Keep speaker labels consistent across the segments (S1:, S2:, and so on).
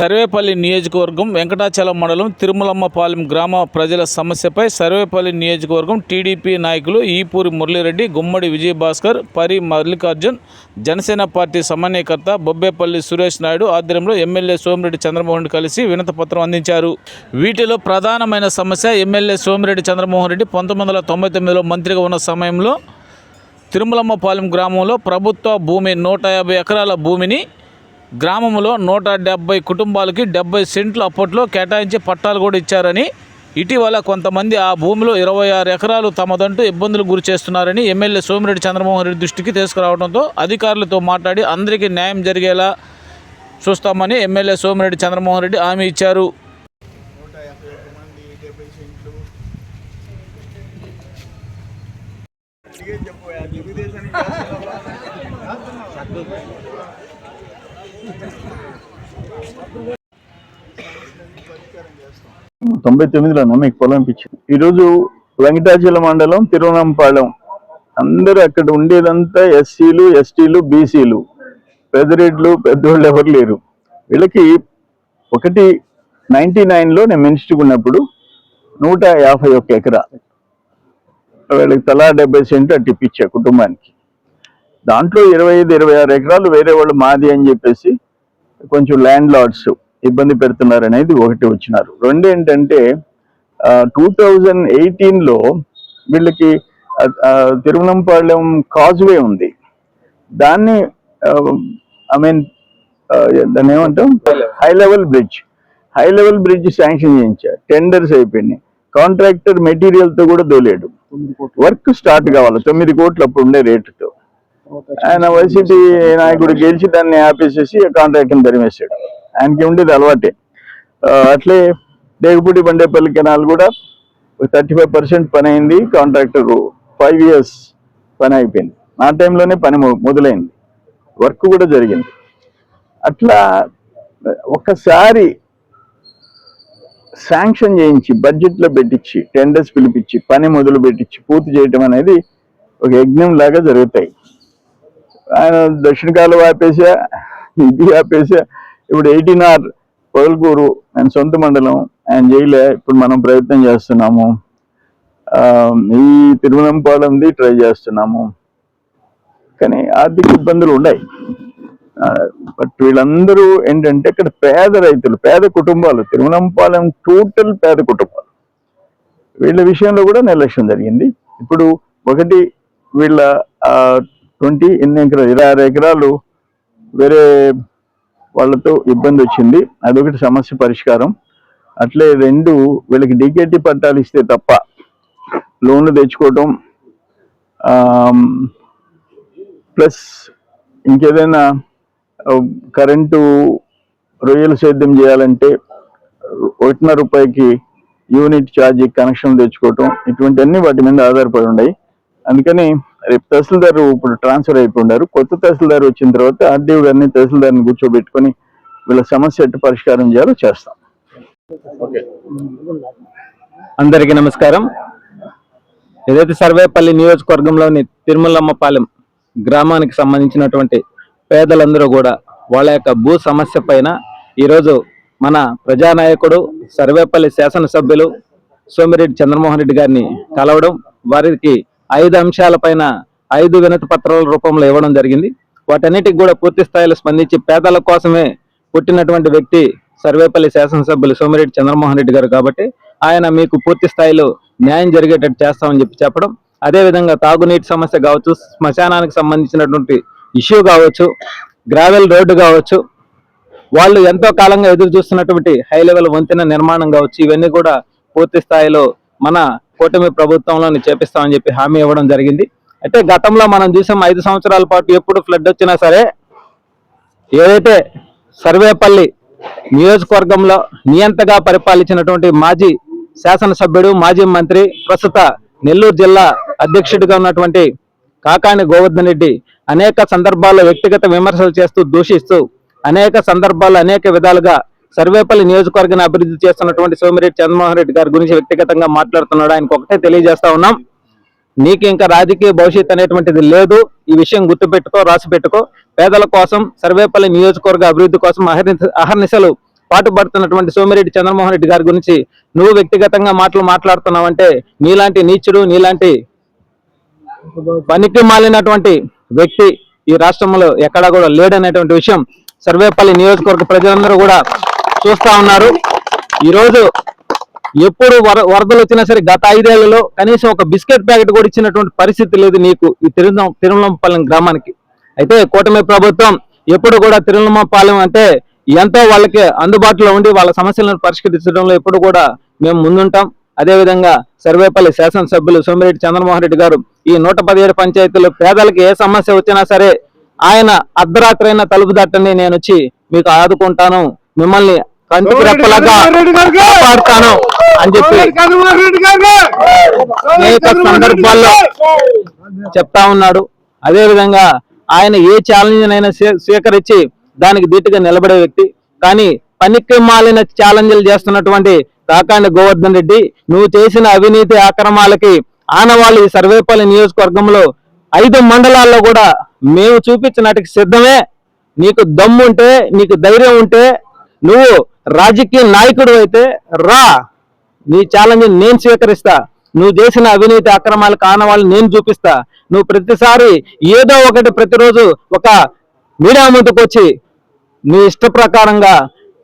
S1: సర్వేపల్లి నియోజకవర్గం వెంకటాచలం మండలం తిరుమలమ్మపాలెం గ్రామ ప్రజల సమస్యపై సర్వేపల్లి నియోజకవర్గం టీడీపీ నాయకులు ఈపూరి మురళిరెడ్డి గుమ్మడి విజయభాస్కర్ పరి మల్లికార్జున్ జనసేన పార్టీ సమన్వయకర్త బొబ్బేపల్లి సురేష్ నాయుడు ఆధ్వర్యంలో ఎమ్మెల్యే సోమిరెడ్డి చంద్రమోహన్ కలిసి వినతపత్రం అందించారు. వీటిలో ప్రధానమైన సమస్య ఎమ్మెల్యే సోమిరెడ్డి చంద్రమోహన్ రెడ్డి పంతొమ్మిది వందల తొంభై తొమ్మిదిలో మంత్రిగా ఉన్న సమయంలో తిరుమలమ్మపాలెం గ్రామంలో ప్రభుత్వ భూమి నూట యాభై ఎకరాల భూమిని గ్రామంలో నూట డెబ్బై కుటుంబాలకి డెబ్బై సెంట్లు అప్పట్లో కేటాయించి పట్టాలు కూడా ఇచ్చారని ఇటీవల కొంతమంది ఆ భూమిలో ఇరవై ఆరు ఎకరాలు తమదంటూ ఇబ్బందులు గురి చేస్తున్నారని ఎమ్మెల్యే సోమిరెడ్డి చంద్రమోహన్ రెడ్డి దృష్టికి తీసుకురావడంతో అధికారులతో మాట్లాడి అందరికీ న్యాయం జరిగేలా చూస్తామని ఎమ్మెల్యే సోమిరెడ్డి చంద్రమోహన్ రెడ్డి హామీ ఇచ్చారు.
S2: చెప్పు ఆ తెలుగుదేశానికి పరిష్కారం చేస్తాం
S3: తొంభై తొమ్మిదిలోనే మీకు పొలం ఇచ్చింది ఈరోజు వెంకటాచల మండలం తిరువనంపాలెం అందరూ అక్కడ ఉండేదంతా ఎస్సీలు ఎస్టీలు బీసీలు. పెద్దరెడ్లు పెద్దోళ్ళు ఎవరు లేరు. వీళ్ళకి ఒకటి నైంటీ నైన్లో నేను మినిస్టర్ ఉన్నప్పుడు నూట యాభై ఒక్క ఎకరా. వీళ్ళకి తలా డెబ్బై సెంట్లు అట్టి ఇప్పించా కుటుంబానికి. దాంట్లో ఇరవై ఐదు ఇరవై ఆరు ఎకరాలు వేరే వాళ్ళు మాది అని చెప్పేసి కొంచెం ల్యాండ్ లార్డ్స్ ఇబ్బంది పెడుతున్నారు అనేది ఒకటి వచ్చినారు. రెండు ఏంటంటే టూ థౌజండ్ ఎయిటీన్లో వీళ్ళకి తిరువనంపాలెం కాజ్వే ఉంది. దాన్ని ఐ మీన్ దాన్ని ఏమంటాం? High level bridge. High level bridge sanction చేయించారు. టెండర్స్ అయిపోయినాయి. కాంట్రాక్టర్ మెటీరియల్తో కూడా దోలేడు వర్క్ స్టార్ట్ కావాలి. తొమ్మిది కోట్లు అప్పుడు ఉండే రేటుతో. ఆయన వైసీపీ నాయకుడు గెలిచి దాన్ని ఆపేసేసి కాంట్రాక్ట్ని తరిమేశాడు. ఆయనకి ఉండేది అలవాటే. అట్లే డేగుపూడి బండేపల్లి కెనాల్ కూడా థర్టీ ఫైవ్ పర్సెంట్ పని అయింది కాంట్రాక్టర్ ఫైవ్ ఇయర్స్ పని అయిపోయింది. ఆ టైంలోనే పని మొదలైంది. వర్క్ కూడా జరిగింది. అట్లా ఒక్కసారి శాంక్షన్ చేయించి బడ్జెట్లో పెట్టించి టెండర్స్ పిలిపించి పని మొదలు పెట్టించి పూర్తి చేయటం అనేది ఒక యజ్ఞం లాగా జరుగుతాయి. ఆయన దక్షిణ కాలం ఆపేసా ఇది ఆపేసా ఇప్పుడు ఎయిటీన్ ఆర్ పొదలకూరు అండ్ సొంత మండలం అండ్ జైలే ఇప్పుడు మనం ప్రయత్నం చేస్తున్నాము. ఈ తిరువనంపాలెంది ట్రై చేస్తున్నాము. కానీ ఆర్థిక ఇబ్బందులు ఉన్నాయి. బట్ వీళ్ళందరూ ఏంటంటే ఇక్కడ పేద రైతులు పేద కుటుంబాలు తిరువనంపాలెం టోటల్ పేద కుటుంబాలు. వీళ్ళ విషయంలో కూడా నిర్లక్ష్యం జరిగింది. ఇప్పుడు ఒకటి వీళ్ళ ట్వంటీ ఎన్ని ఎకరాలు ఇరవై ఆరు ఎకరాలు వేరే వాళ్ళతో ఇబ్బంది వచ్చింది. అదొకటి సమస్య పరిష్కారం. అట్లే రెండు వీళ్ళకి డీకేటీ పట్టాలు ఇస్తే తప్ప లోన్లు తెచ్చుకోవటం ప్లస్ ఇంకేదైనా కరెంటు రొయ్యలు సేద్యం చేయాలంటే ఒకటిన్నర రూపాయికి యూనిట్ ఛార్జ్ కనెక్షన్ తెచ్చుకోవటం ఇటువంటివన్నీ వాటి మీద ఆధారపడి ఉన్నాయి అందుకని రేపు తహసీల్దార్ ఇప్పుడు ట్రాన్స్ఫర్ అయిపోయినారు కొత్త తహసీల్దార్ వచ్చిన తర్వాత ఆర్డీఓ గారిని తహసీల్దార్ని కూర్చోబెట్టుకొని వీళ్ళ సమస్య ఎట్టు పరిష్కారం చేయాలో చేస్తాం.
S4: అందరికీ నమస్కారం. ఏదైతే సర్వేపల్లి నియోజకవర్గంలోని తిరుమలమ్మపాలెం గ్రామానికి సంబంధించినటువంటి పేదలందరూ కూడా వాళ్ళ యొక్క భూ సమస్య పైన ఈరోజు మన ప్రజానాయకుడు సర్వేపల్లి శాసనసభ్యులు సోమిరెడ్డి చంద్రమోహన్ రెడ్డి గారిని కలవడం వారికి ఐదు అంశాలపైన ఐదు వినతి పత్రాల రూపంలో ఇవ్వడం జరిగింది. వాటన్నిటికి కూడా పూర్తి స్థాయిలో స్పందించి పేదల కోసమే పుట్టినటువంటి వ్యక్తి సర్వేపల్లి శాసనసభ్యులు సోమిరెడ్డి చంద్రమోహన్ రెడ్డి గారు కాబట్టి ఆయన మీకు పూర్తి స్థాయిలో న్యాయం జరిగేటట్టు చేస్తామని చెప్పి చెప్పడం. అదే విధంగా తాగునీటి సమస్య కావచ్చు శ్మశానానికి సంబంధించినటువంటి ఇష్యూ కావచ్చు గ్రావెల్ రోడ్డు కావచ్చు వాళ్ళు ఎంతో కాలంగా ఎదురు చూస్తున్నటువంటి హై లెవెల్ వంతెన నిర్మాణం కావచ్చు ఇవన్నీ కూడా పూర్తి స్థాయిలో మన కూటమి ప్రభుత్వంలో చేపిస్తామని చెప్పి హామీ ఇవ్వడం జరిగింది. అయితే గతంలో మనం చూసాం ఐదు సంవత్సరాల పాటు ఎప్పుడు ఫ్లడ్ వచ్చినా సరే ఏదైతే సర్వేపల్లి నియోజకవర్గంలో నియంతగా పరిపాలించినటువంటి మాజీ శాసనసభ్యుడు మాజీ మంత్రి ప్రస్తుత నెల్లూరు జిల్లా అధ్యక్షుడిగా ఉన్నటువంటి కాకాని గోవర్ధన్ రెడ్డి అనేక సందర్భాల్లో వ్యక్తిగత విమర్శలు చేస్తూ దూషిస్తూ అనేక సందర్భాల్లో అనేక విధాలుగా సర్వేపల్లి నియోజకవర్గాన్ని అభివృద్ధి చేస్తున్నటువంటి సోమిరెడ్డి చంద్రమోహన్ రెడ్డి గారి గురించి వ్యక్తిగతంగా మాట్లాడుతున్నాడు. ఆయనకు ఒకటే తెలియజేస్తా ఉన్నాం. నీకు ఇంకా రాజకీయ భవిష్యత్ అనేటువంటిది లేదు. ఈ విషయం గుర్తుపెట్టుకో రాసి పెట్టుకో. పేదల కోసం సర్వేపల్లి నియోజకవర్గ అభివృద్ధి కోసం అహర్నిశలు పాటుపడుతున్నటువంటి సోమిరెడ్డి చంద్రమోహన్ రెడ్డి గారి గురించి నువ్వు వ్యక్తిగతంగా మాటలు మాట్లాడుతున్నావంటే నీలాంటి నీచుడు నీలాంటి పనికి మాలినటువంటి వ్యక్తి ఈ రాష్ట్రంలో ఎక్కడా కూడా లేడనేటువంటి విషయం. సర్వేపల్లి నియోజకవర్గ ప్రజలందరూ కూడా చూస్తా ఉన్నారు. ఈరోజు ఎప్పుడు వర వరదలు వచ్చినా సరే గత ఐదేళ్ళలో కనీసం ఒక బిస్కెట్ ప్యాకెట్ కూడా ఇచ్చినటువంటి పరిస్థితి లేదు నీకు ఈ తిరుమల తిరుమలంపాలెం గ్రామానికి. అయితే కూటమి ప్రభుత్వం ఎప్పుడు కూడా తిరుమలపాలెం అంటే ఎంతో వాళ్ళకి అందుబాటులో ఉండి వాళ్ళ సమస్యలను పరిష్కరించడంలో ఎప్పుడు కూడా మేము ముందుంటాం. అదేవిధంగా సర్వేపల్లి శాసనసభ్యులు సోమిరెడ్డి చంద్రమోహన్ రెడ్డి గారు ఈ నూట పదిహేడు పంచాయతీలు పేదలకు ఏ సమస్య వచ్చినా సరే ఆయన అర్ధరాత్రి తలుపు దట్టని నేను వచ్చి మీకు ఆదుకుంటాను. మిమ్మల్ని కంటికి రెప్పలాగా కాపాడుతాను అని చెప్పి అనేక సందర్భాల్లో చెప్తా ఉన్నాడు. అదే విధంగా ఆయన ఏ ఛాలెంజ్ అయినా స్వీ- స్వీకరించి దానికి ధీటుగా నిలబడే వ్యక్తి. కానీ పనికి మాలిన ఛాలెంజ్లు చేస్తున్నటువంటి కాకాండి గోవర్ధన్ రెడ్డి నువ్వు చేసిన అవినీతి ఆక్రమాలకి ఆనవాళ్ళు ఈ సర్వేపల్లి నియోజకవర్గంలో ఐదు మండలాల్లో కూడా మేము చూపించినట్టుకి సిద్ధమే. నీకు దమ్ముంటే నీకు ధైర్యం ఉంటే నువ్వు రాజకీయ నాయకుడు అయితే రా. నీ ఛాలెంజ్ నేను స్వీకరిస్తా. నువ్వు చేసిన అవినీతి అక్రమాలు కానవాళ్ళు నేను చూపిస్తా. నువ్వు ప్రతిసారి ఏదో ఒకటి ప్రతిరోజు ఒక మీడియా ముందుకు వచ్చి నీ ఇష్ట ప్రకారంగా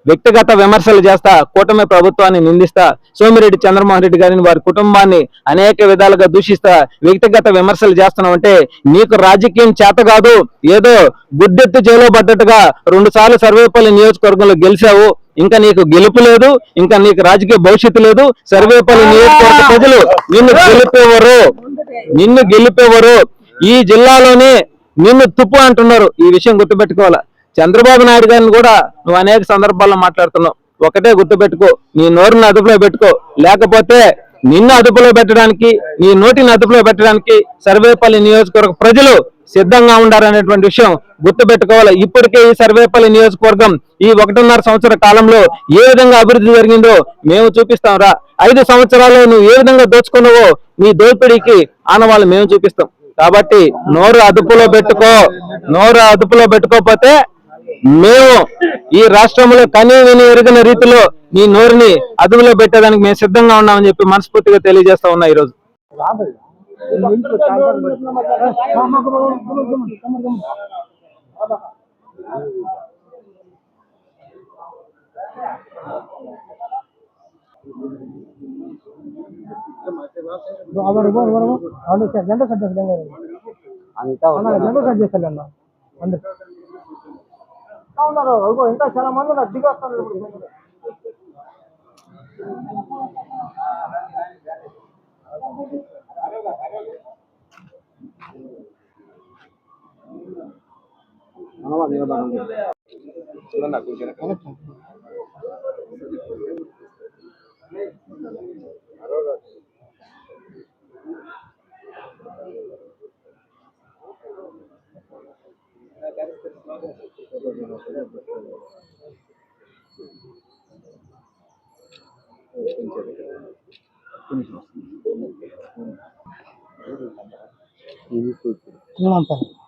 S4: వ్యక్తిగత విమర్శలు చేస్తా కూటమి ప్రభుత్వాన్ని నిందిస్తా సోమిరెడ్డి చంద్రమోహన్ రెడ్డి గారిని వారి కుటుంబాన్ని అనేక విధాలుగా దూషిస్తా వ్యక్తిగత విమర్శలు చేస్తున్నావు అంటే నీకు రాజకీయం చేత కాదు ఏదో గుడ్డెత్తి జైలో పడ్డట్టుగా రెండు సార్లు సర్వేపల్లి నియోజకవర్గంలో గెలిచావు ఇంకా నీకు గెలుపు లేదు ఇంకా నీకు రాజకీయ భవిష్యత్తు లేదు సర్వేపల్లి నియోజకవర్గ ప్రజలు నిన్ను గెలిపేవారు నిన్ను గెలిపేవారు ఈ జిల్లాలోనే నిన్ను తుప్పు అంటున్నారు ఈ విషయం గుర్తుపెట్టుకోవాలా? చంద్రబాబు నాయుడు గారిని కూడా నువ్వు అనేక సందర్భాల్లో మాట్లాడుతున్నావు. ఒకటే గుర్తుపెట్టుకో నీ నోరుని అదుపులో పెట్టుకో. లేకపోతే నిన్ను అదుపులో పెట్టడానికి నీ నోటిని అదుపులో పెట్టడానికి సర్వేపల్లి నియోజకవర్గ ప్రజలు సిద్ధంగా ఉండాలనేటువంటి విషయం గుర్తుపెట్టుకోవాలి? ఇప్పటికే ఈ సర్వేపల్లి నియోజకవర్గం ఈ ఒకటిన్నర సంవత్సర కాలంలో ఏ విధంగా అభివృద్ధి జరిగిందో మేము చూపిస్తాం. రా ఐదు సంవత్సరాల్లో నువ్వు ఏ విధంగా దోచుకున్నావో నీ దోపిడీకి ఆనవాళ్ళు మేము చూపిస్తాం. కాబట్టి నోరు అదుపులో పెట్టుకో. నోరు అదుపులో పెట్టుకోకపోతే మేము ఈ రాష్ట్రంలో కనీ విని ఎరిగిన రీతిలో నీ నోరుని అదుపులో పెట్టేదానికి మేము సిద్ధంగా ఉన్నామని చెప్పి మనస్ఫూర్తిగా తెలియజేస్తా ఉన్నా ఈరోజు.
S5: ಕಾವುನಾರು ಅಲ್ಗೋ ಇಂಥ ಜನ ಬಂದ್ರೆ ದಿಗ್ಗಸ್ತಾರೆ ಬಿಡಿ ಅವಾಗ ನೀನು ಬಂದ ご飯食べ。